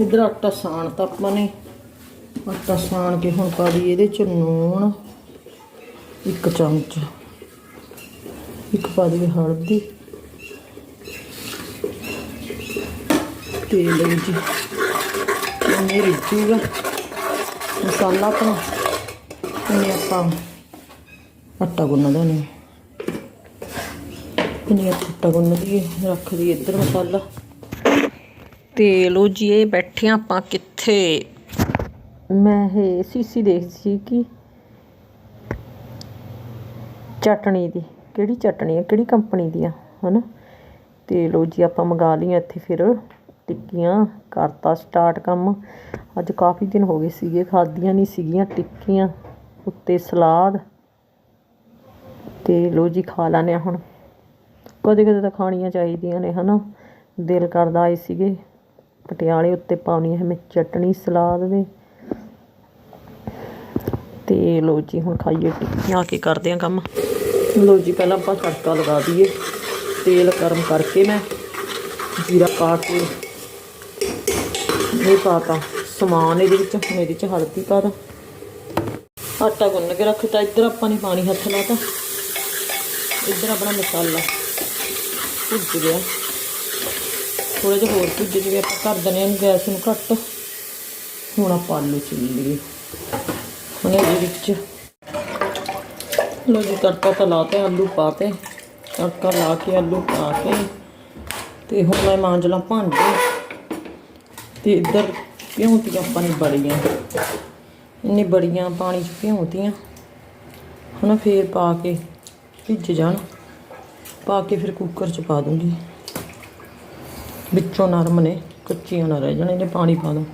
ਇਧਰ ਆਟਾ ਸਾਣ ਤਾਂ ਆਪਾਂ ਨੇ। ਆਟਾ ਸਾਣ ਕੇ ਹੁਣ ਪਾ ਦਈਏ ਇਹਦੇ ਚ ਨੂਣ ਇੱਕ ਚਮਚ। ਇੱਕ ਪਾ ਦਈਏ ਹਲਦੀ। ਤੇਲ ਵਿੱਚ ਇਹ ਰਿੱਝੂਗਾ ਮਸਾਲਾ ਆਪਣਾ। ਇਹਨੇ ਆਪਾਂ ਆਟਾ ਗੁੰਨ ਦੇਣਾ। ਇਹਨੇ ਆਟਾ ਗੁੰਨ ਦਈਏ ਰੱਖ ਦਈਏ ਇੱਧਰ ਮਸਾਲਾ। ਤੇ ਲੋ ਜੀ, ਇਹ ਬੈਠੇ ਹਾਂ ਆਪਾਂ ਕਿੱਥੇ? ਮੈਂ ਇਹ ਸੀਸੀ ਦੇਖਦੀ ਸੀ ਕਿ ਚਟਣੀ ਦੀ, ਕਿਹੜੀ ਚਟਣੀ ਹੈ ਕਿਹੜੀ ਕੰਪਨੀ ਦੀ ਆ, ਹਨਾ? ਤੇ ਲੋ ਜੀ, ਆਪਾਂ ਮੰਗਾ ਲਈਆਂ ਇੱਥੇ ਫਿਰ ਟਿੱਕੀਆਂ, ਕਰਤਾ ਸਟਾਰਟ ਕੰਮ। ਅੱਜ ਕਾਫੀ ਦਿਨ ਹੋ ਗਏ ਸੀਗੇ, ਖਾਧੀਆਂ ਨਹੀਂ ਸੀਗੀਆਂ ਟਿੱਕੀਆਂ, ਉੱਤੇ ਸਲਾਦ। ਤੇ ਲੋ ਜੀ, ਖਾ ਲਾਨੇ ਹੁਣ। ਕਦੇ ਕਦੇ ਤਾਂ ਖਾਣੀਆਂ ਚਾਹੀਦੀਆਂ ਨੇ, ਹਨਾ? ਦਿਲ ਕਰਦਾ ਆਏ ਸੀਗੇ। ਪਟਿਆਲੇ ਉੱਤੇ ਪਾਉਣੀ ਹੈ ਮੈਂ ਚਟਣੀ ਸਲਾਦ ਦੇ। ਤੇ ਲੋ ਜੀ, ਹੁਣ ਖਾਈਏ ਟਿੱਕੀਆਂ ਕੇ ਕਰਦੇ ਆ ਕੰਮ। ਲੋ ਜੀ, ਪਹਿਲਾਂ ਆਪਾਂ ਤੜਕਾ ਲਗਾ ਦਈਏ। ਤੇਲ ਗਰਮ ਕਰਕੇ ਮੈਂ ਜੀਰਾ ਪਾ ਕੇ ਇਹ ਪਾਤਾ ਸਮਾਨ ਇਹਦੇ ਵਿੱਚ, ਹੁਣ ਇਹਦੇ ਚ ਹਲਦੀ ਪਾ ਦਾਂ ਆਟਾ ਗੁੰਨ ਕੇ ਰੱਖਤਾ। ਇੱਧਰ ਆਪਾਂ ਨੇ ਪਾਣੀ ਹੱਥ ਲਾਤਾ। ਇੱਧਰ ਆਪਣਾ ਮਸਾਲਾ ਭੁੱਜ ਗਿਆ ਥੋੜਾ ਜਿਹਾ ਹੋਰ ਭੁੱਜ ਜਿਵੇਂ ਆਪਾਂ ਕਰ ਦਨੇ ਇਹਨੂੰ ਗੈਸ ਨੂੰ ਘੱਟ। ਹੁਣ ਆਪਾਂ ਆਲੂ ਚੀਲੀਏ ਹੁਣ ਇਹਦੇ ਵਿੱਚ ਲੋ ਜੀ, ਤੜਕਾ ਤਾਂ ਲਾਤੇ ਆਲੂ ਪਾਤੇ ਤੜਕਾ ਲਾ ਕੇ ਆਲੂ ਪਾ ਕੇ ਤੇ ਹੁਣ ਮੈਂ ਮਾਂਜ ਲਾਂ ਭਾਂਡੇ ਤੇ ਇੱਧਰ ਭਿਉਂਤੀਆਂ ਆਪਾਂ ਨੇ ਬੜੀਆਂ ਇੰਨੇ ਬੜੀਆਂ ਪਾਣੀ 'ਚ ਭਿਉਂਤੀਆਂ ਹੁਣ ਫੇਰ ਪਾ ਕੇ ਭਿੱਜ ਜਾਣ। ਪਾ ਕੇ ਫਿਰ ਕੁੱਕਰ 'ਚ ਪਾ ਦੂੰਗੀ। ਵਿੱਚੋਂ ਨਰਮ ਨੇ ਕੱਚੀਆਂ ਨਾ ਰਹਿ ਜਾਣ ਇਹਨੇ ਪਾਣੀ ਪਾ ਦੋ।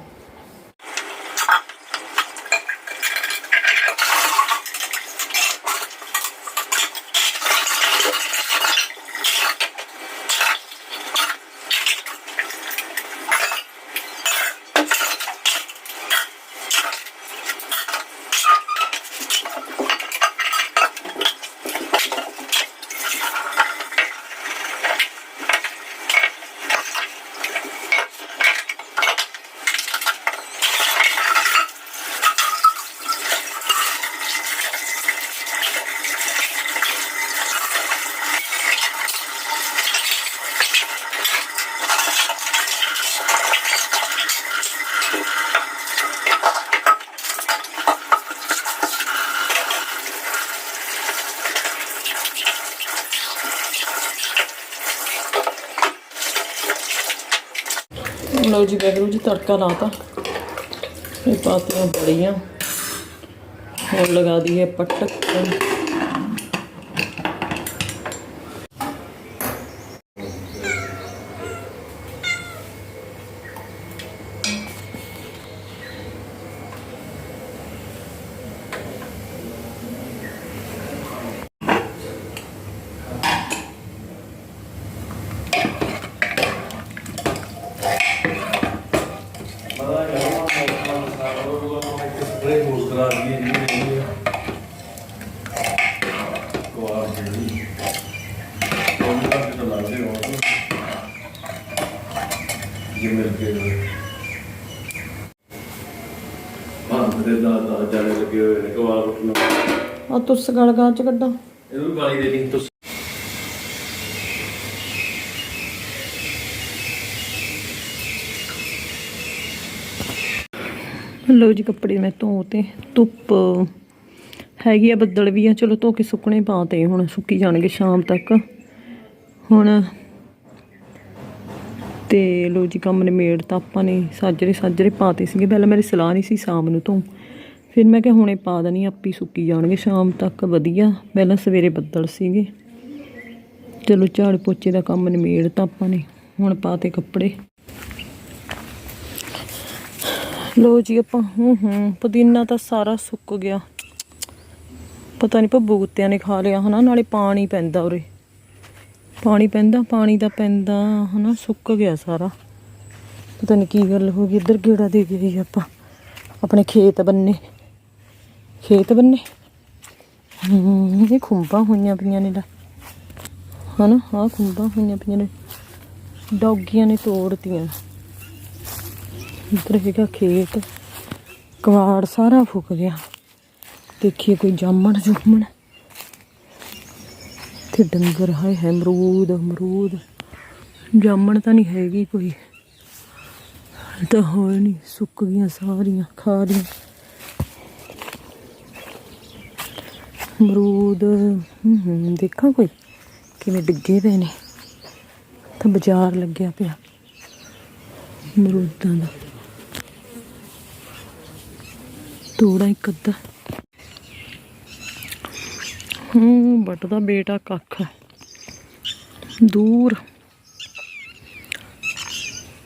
ਲਓ ਜੀ ਵੈਗਰੂ ਜੀ ਤੜਕਾ ਲਾਤਾ। ਇਹ ਪਾਤੀਆਂ ਬੜੀਆਂ। ਹੁਣ ਲਗਾ ਦਈਏ ਪਟਕ ਸਪਰੇ ਹੋਸ ਕਰਾ ਦਈਏ ਜੀ ਨਹੀਂ ਕੋਆ ਜਿਹੜੀ ਉਹ ਤਾਂ ਕਿਤੇ ਲੱਗਦੇ ਹੋ ਜੇ ਮਿਲ ਕੇ ਹਾਂ ਤੇ ਦਾ ਦਾ ਜਾਣੇ ਲੱਗੇ ਹੋਏ ਨੇ ਕੋਆ ਉੱਠਣਾ। ਆ ਤੁਸ ਗਲ ਗਾਂ ਚ ਕੱਢਾਂ। ਇਹਨੂੰ ਗਾਲੀ ਦੇ ਦੀ ਤੁਸੀਂ ਲੋ ਜੀ ਕੱਪੜੇ ਮੈਂ ਧੋਤੇ ਧੁੱਪ ਹੈਗੀ ਆ ਬੱਦਲ ਵੀ ਆ, ਚਲੋ ਧੋ ਕੇ ਸੁੱਕਣੇ ਪਾਤੇ ਹੁਣ ਸੁੱਕੀ ਜਾਣਗੇ ਸ਼ਾਮ ਤੱਕ। ਹੁਣ ਤੇ ਲਓ ਜੀ ਕੰਮ ਨਿਮੇੜ ਤਾਂ ਆਪਾਂ ਨੇ ਸਾਜਰੇ ਸਾਜਰੇ ਪਾਤੇ ਸੀਗੇ, ਪਹਿਲਾਂ ਮੇਰੀ ਸਲਾਹ ਨਹੀਂ ਸੀ ਸ਼ਾਮ ਨੂੰ ਧੋ ਫਿਰ ਮੈਂ ਕਿਹਾ ਹੁਣੇ ਪਾ ਦੇਣੀ, ਆਪੀ ਸੁੱਕੀ ਜਾਣਗੇ ਸ਼ਾਮ ਤੱਕ, ਵਧੀਆ। ਪਹਿਲਾਂ ਸਵੇਰੇ ਬੱਦਲ ਸੀਗੇ। ਚਲੋ ਝਾੜ ਪੋਚੇ ਦਾ ਕੰਮ ਨਿਮੇੜ ਤਾਂ ਆਪਾਂ ਨੇ, ਹੁਣ ਪਾਤੇ ਕੱਪੜੇ। ਲੋ ਜੀ ਆਪਾਂ, ਹੂੰ ਹੂੰ, ਪੁਦੀਨਾ ਤਾਂ ਸਾਰਾ ਸੁੱਕ ਗਿਆ। ਪਤਾ ਨਹੀਂ ਭੱਬੂ ਕੁੱਤਿਆਂ ਨੇ ਖਾ ਲਿਆ ਹਨਾ, ਨਾਲੇ ਪਾਣੀ ਪੈਂਦਾ ਉਰੇ। ਪਾਣੀ ਪੈਂਦਾ, ਪਾਣੀ ਦਾ ਪੈਂਦਾ, ਹਨਾ, ਸੁੱਕ ਗਿਆ ਸਾਰਾ। ਪਤਾ ਨਹੀਂ ਕੀ ਗੱਲ ਹੋ ਗਈ, ਇੱਧਰ ਗੇੜਾ ਦੇ ਗਈ ਆਪਾਂ। ਆਪਣੇ ਖੇਤ ਬੰਨੇ ਖੇਤ ਬੰਨੇ। ਹੂੰ, ਇਹ ਖੁੰਬਾਂ ਹੋਈਆਂ ਪਈਆਂ ਨੇ ਲੈ। ਹਨਾ, ਆਹ ਖੁੰਬਾਂ ਹੋਈਆਂ ਪਈਆਂ ਨੇ। ਡੌਗੀਆਂ ਨੇ ਤੋੜਤੀਆਂ। ਇੱਧਰ ਹੈਗਾ ਖੇਤ, ਕਵਾੜ ਸਾਰਾ ਫੁੱਕ ਗਿਆ। ਦੇਖੀਏ ਕੋਈ ਜਾਮਣ ਜੁਮਣ। ਤੇ ਡੰਗਰ ਹਾਏ ਹੈ ਅਮਰੂਦ ਅਮਰੂਦ। ਜਾਮਣ ਤਾਂ ਨਹੀਂ ਹੈਗੀ ਕੋਈ। ਤਾਂ ਹੋਏ ਨਹੀਂ ਸੁੱਕ ਗਈਆਂ ਸਾਰੀਆਂ, ਖਾ ਰਹੀਆਂ। ਅਮਰੂਦ ਦੇਖਾਂ ਕੋਈ, ਕਿਵੇਂ ਡਿੱਗੇ ਪਏ ਨੇ। ਤਾਂ ਬਾਜ਼ਾਰ ਲੱਗਿਆ ਪਿਆ। ਅਮਰੂਦਾਂ ਦਾ। ਤੋੜਾ ਇੱਕ ਅੱਧਾ। ਹੂੰ, ਵੱਟਦਾ ਬੇਟਾ ਕੱਖ। ਦੂਰ।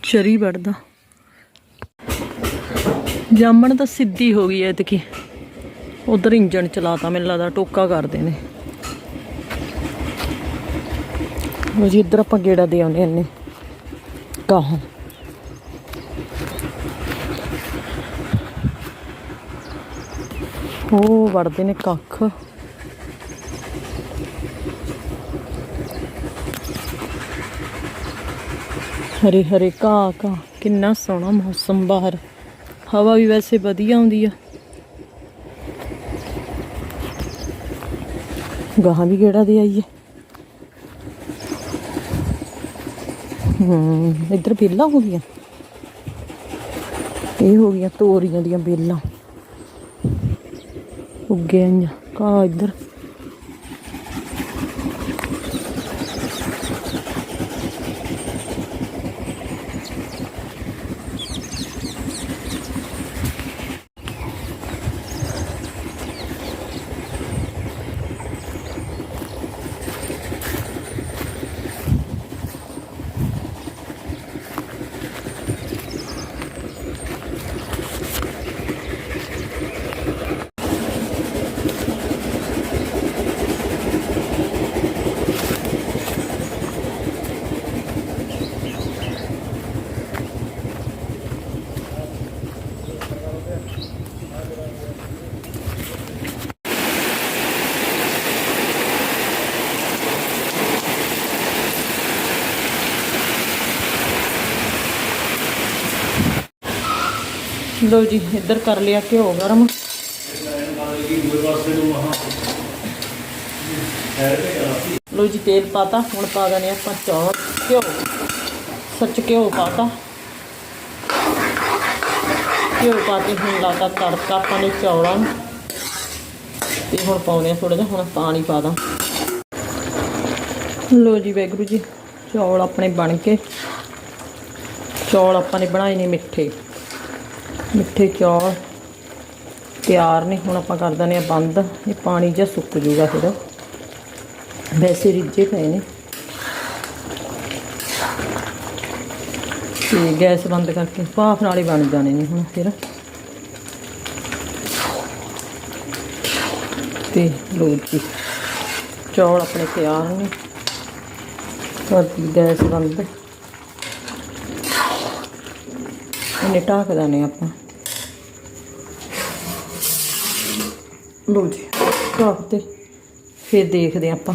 ਚਰੀ ਵੜਦਾ ਜਾਮਣ ਤਾਂ ਸਿੱਧੀ ਹੋ ਗਈ ਐ ਇਤਕੀ ਉਧਰ ਇੰਜਣ ਚਲਾਤਾ, ਮੈਨੂੰ ਲੱਗਦਾ ਟੋਕਾ ਕਰਦੇ ਨੇ। ਉਹ ਜੀ, ਇੱਧਰ ਆਪਾਂ ਗੇੜਾ ਦੇ ਆਉਂਦੇ ਨੇ ਕਾਹੋਂ? ਉਹ ਵੜਦੇ ਨੇ ਕੱਖ। ਹਰੇ ਹਰੇ ਘਾਹ ਘਾਹ, ਕਿੰਨਾ ਸੋਹਣਾ ਮੌਸਮ ਬਾਹਰ। ਹਵਾ ਵੀ ਵੈਸੇ ਵਧੀਆ ਆਉਂਦੀ ਆ। ਗਾਹਾਂ ਵੀ ਗੇੜਾ ਦੇ ਆਈਏ। ਹੂੰ, ਇੱਧਰ ਬੇਲਾਂ ਹੋ ਗਈਆਂ। ਇਹ ਹੋ ਗਈਆਂ ਤੋਰੀਆਂ ਦੀਆਂ ਬੇਲਾਂ। ਉੱਗੇ ਆਈਆਂ। ਕਾ ਇੱਧਰ? ਲੋ ਜੀ, ਇੱਧਰ ਕਰ ਲਿਆ ਘਿਓ ਗਰਮ। ਲਓ ਜੀ, ਤੇਲ ਪਾਤਾ, ਹੁਣ ਪਾ ਦਨੇ ਆਪਾਂ ਚੌਲ, ਘਿਓ। ਸੱਚ ਘਿਓ ਪਾਤਾ। ਘਿਓ ਪਾ ਕੇ ਹੁਣ ਲਾਤਾ ਤੜਕਾ ਆਪਾਂ ਨੇ ਚੌਲਾਂ ਨੂੰ। ਤੇ ਹੁਣ ਪਾਉਣੇ ਆ ਥੋੜਾ ਜਿਹਾ, ਹੁਣ ਪਾਣੀ ਪਾ ਦਾਂ। ਲੋ ਜੀ ਵੈਗਰੂ ਜੀ, ਚੌਲ ਆਪਣੇ ਬਣ ਕੇ। ਚੌਲ ਆਪਾਂ ਨੇ ਬਣਾਏ ਨੇ ਮਿੱਠੇ। ਮਿੱਠੇ ਚੌਲ ਤਿਆਰ ਨੇ ਹੁਣ ਆਪਾਂ ਕਰ ਦਿੰਦੇ ਆ ਬੰਦ। ਇਹ ਪਾਣੀ ਜਿਹਾ ਸੁੱਕ ਜੂਗਾ ਫਿਰ। ਵੈਸੇ ਰਿੱਝੇ ਪਏ ਨੇ। ਤੇ ਗੈਸ ਬੰਦ ਕਰਕੇ ਭਾਫ ਨਾਲ ਹੀ ਬਣ ਜਾਣੇ ਨੇ ਹੁਣ ਫਿਰ। ਤੇ ਲੋ ਜੀ, ਚੌਲ ਆਪਣੇ ਤਿਆਰ ਨੇ। ਕਰਦੀ ਗੈਸ ਬੰਦ। ਇਹਨੇ ਢੱਕ ਦਾਨੇ ਆਪਾਂ। ਲੋ ਜੀ। ਢੱਕ ਤੇ ਫਿਰ ਦੇਖਦੇ ਹਾਂ ਆਪਾਂ।